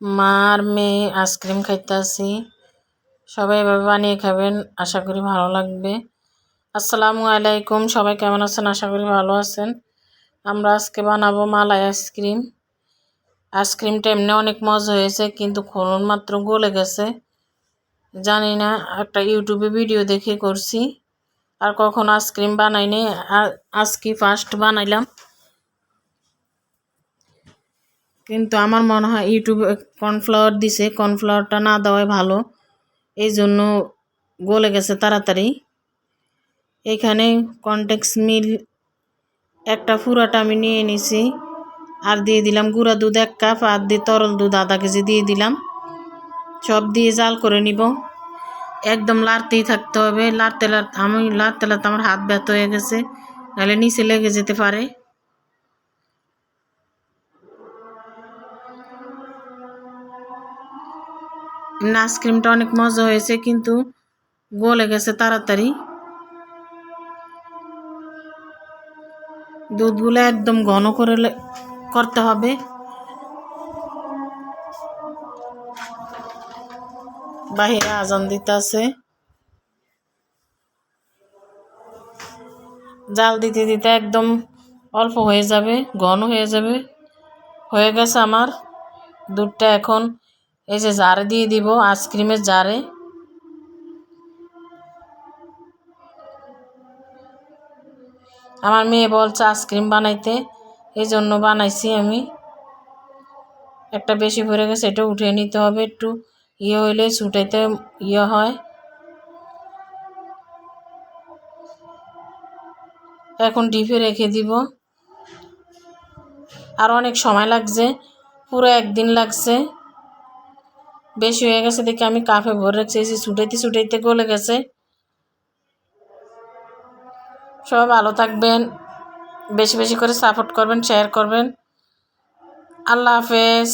মা আর মেয়ে আইসক্রিম খাইতেছি। সবাই এভাবে বানিয়ে খাবেন, আশা করি ভালো লাগবে। আসসালামু আলাইকুম, সবাই কেমন আছেন? আশা করি ভালো আছেন। আমরা আজকে বানাবো মালাই আইসক্রিম। আইসক্রিমটা এমনি অনেক মজা হয়েছে, কিন্তু খোলন মাত্র গলে গেছে। জানি না, একটা ইউটিউবে ভিডিও দেখে করছি। আর কখন আইসক্রিম বানাইনি আজকে ফার্স্ট বানাইলাম। কিন্তু আমার মনে হয় ইউটিউবে কর্নফ্লাওয়ার দিছে, কর্নফ্লাওয়ারটা না দেওয়াই ভালো। এই জন্য গলে গেছে তাড়াতাড়ি। এখানে কনটেক্স মিল একটা ফুরাটা আমি নিয়ে নিছি। আর দিয়ে দিলাম গুঁড়া দুধ এক কাপ, আর দিয়ে তরল দুধ আধা কেজি দিয়ে দিলাম। সব দিয়ে জাল করে নিব। একদম লাড়তেই থাকতে হবে। লাড়তে লাড়তে আমি লাড়তে লাড়তে আমার হাত ব্যথা হয়ে গেছে। নাহলে নিচে লেগে যেতে পারে। আইসক্রিমটা অনেক মজা হয়েছে, কিন্তু গলে গেছে তাড়াতাড়ি। দুধগুলো একদম ঘন করে করতে হবে। বাহিরে আজান দিতে আছে। জাল দিতে দিতে একদম অল্প হয়ে যাবে, ঘন হয়ে যাবে। হয়ে গেছে আমার দুধটা এখন। এই যে জারে দিয়ে দিব আইসক্রিমের জারে। আমার মেয়ে বলছে আইসক্রিম বানাইতে, এই জন্য বানাইছি আমি। একটা বেশি ভরে গেছে, এটা উঠিয়ে নিতে হবে একটু। ইয়ে হইলে ছুটাইতে ইয়ে হয়। এখন ডিপে রেখে দিব। আর অনেক সময় লাগছে, পুরো একদিন লাগছে। বেশি হয়ে গেছে দেখি আমি কাফে ভরে রেখেছি ছুটাইতে ছুটাইতে গলে গেছে। সব ভালো থাকবেন, বেশি বেশি করে সাপোর্ট করবেন শেয়ার করবেন। আল্লাহ হাফেজ।